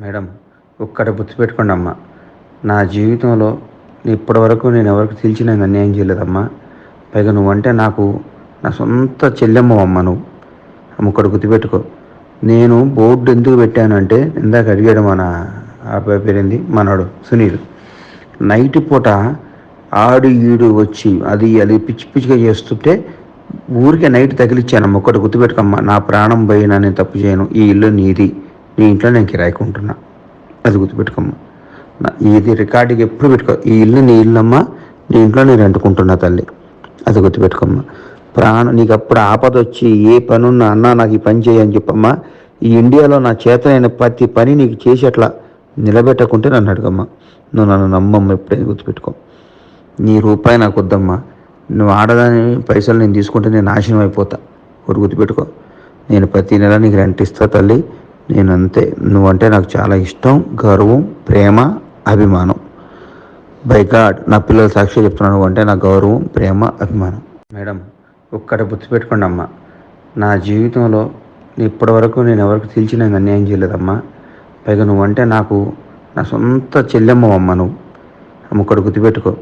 Madam ఒక్కటి గుర్తుపెట్టుకోండి అమ్మా. నా జీవితంలో ఇప్పటివరకు నేను ఎవరికి తెలిసిన అన్యాయం చేయలేదమ్మా. పైగా నువ్వంటే నాకు నా సొంత చెల్లెమ్మ అమ్మ నువ్వు. అమ్మొక్కడు గుర్తుపెట్టుకో నేను బోర్డు ఎందుకు పెట్టానంటే ఇందాక అడిగాడు మన అబ్బాయి పేరేంది? మనోడు సునీల్. నైట్ పూట ఆడు ఈడు వచ్చి అది అది పిచ్చి పిచ్చిగా చేస్తుంటే ఊరికే నైట్ తగిలిచ్చానమ్మ. ఒక్కటి గుర్తుపెట్టుకోమ్మా నా ప్రాణం పోయినా నేను తప్పు చేయను. ఈ ఇల్లు నీది. నీ ఇంట్లో నేను కిరాయికుంటున్నా అది గుర్తుపెట్టుకోమ్మా. ఇది రికార్డుకి ఎప్పుడు పెట్టుకో ఈ ఇల్లు నీ ఇల్లమ్మా నీ ఇంట్లో నేను రెంటుకుంటున్నా తల్లి. అది గుర్తుపెట్టుకోమ్మా. ప్రాణం నీకు అప్పుడు ఆపద వచ్చి ఏ పని ఉన్నా అన్నా నాకు ఈ పని చేయని చెప్పమ్మా. ఈ ఇండియాలో నా చేతనైన ప్రతి పని నీకు చేసి అట్లా నిలబెట్టకుంటే నన్ను అడగమ్మా. నువ్వు నన్ను నమ్మమ్మ ఎప్పుడైనా గుర్తుపెట్టుకో. నీ రూపాయి నాకు వద్దమ్మా. నువ్వు ఆడదాని పైసలు నేను తీసుకుంటే నేను నాశనం అయిపోతా. ఒకటి గుర్తుపెట్టుకో. నేను ప్రతి నెల నీకు రెంట్ ఇస్తా తల్లి. నేను అంతే నువ్వంటే నాకు చాలా ఇష్టం గౌరవం ప్రేమ అభిమానం. బై గాడ్ నా పిల్లల సాక్షి చెప్తున్నాను అంటే నా గౌరవం ప్రేమ అభిమానం. మేడం ఒక్కటి గుర్తుపెట్టుకోండి అమ్మా. నా జీవితంలో ఇప్పటివరకు నేను ఎవరికి తెలిసి అన్యాయం చేయలేదమ్మా. పైగా నువ్వంటే నాకు నా సొంత చెల్లెమ్మ అమ్మ నువ్వు. అమ్మ ఒక్కటి గుర్తుపెట్టుకో.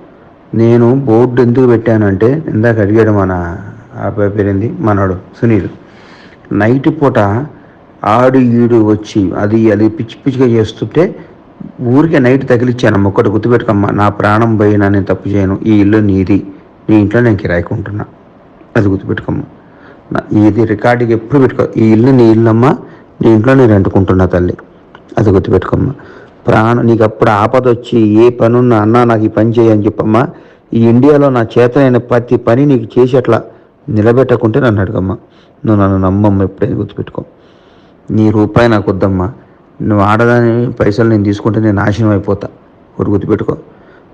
నేను బోర్డు ఎందుకు పెట్టానంటే ఇందాక అడిగాడు మన అబ్బాయి పేరేంది? మనడు సునీల్. నైట్ పూట ఆడు ఈడు వచ్చి అది అది పిచ్చి పిచ్చిగా చేస్తుంటే ఊరికే నైట్ తగిలిచ్చాను. ఒక్కటి గుర్తుపెట్టుకోమ్మా నా ప్రాణం పోయినా నేను తప్పు చేయను. ఈ ఇల్లు నీది నీ ఇంట్లో నేను కిరాయికుంటున్నా. అది గుర్తుపెట్టుకోమ్మా. నా- ఇది రికార్డుకి ఎప్పుడు పెట్టుకో ఈ ఇల్లు నీ ఇల్లమ్మా నీ ఇంట్లో నేను రెండుకుంటున్నా తల్లి. అది గుర్తుపెట్టుకోమ్మా. ప్రాణం నీకు అప్పుడు ఆపద వచ్చి ఏ పని ఉన్నా అన్నా నాకు ఈ పని చేయని చెప్పమ్మా. ఈ ఇండియాలో నా చేతనైన ప్రతి పని నీకు చేసి అట్లా నిలబెట్టకుంటే నన్ను అడగమ్మా. నువ్వు నన్ను నమ్మమ్మ ఎప్పుడైనా గుర్తుపెట్టుకో. నీ రూపాయి నాకు వద్దమ్మా. నువ్వు ఆడదాని పైసలు నేను తీసుకుంటే నేను నాశనం అయిపోతా. ఒకటి గుర్తుపెట్టుకో.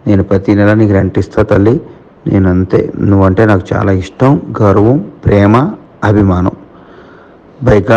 నేను ప్రతి నెల నీకు రెంట్ ఇస్తా తల్లి. నేను అంతే. నువ్వంటే నాకు చాలా ఇష్టం గౌరవం ప్రేమ అభిమానం. బైక్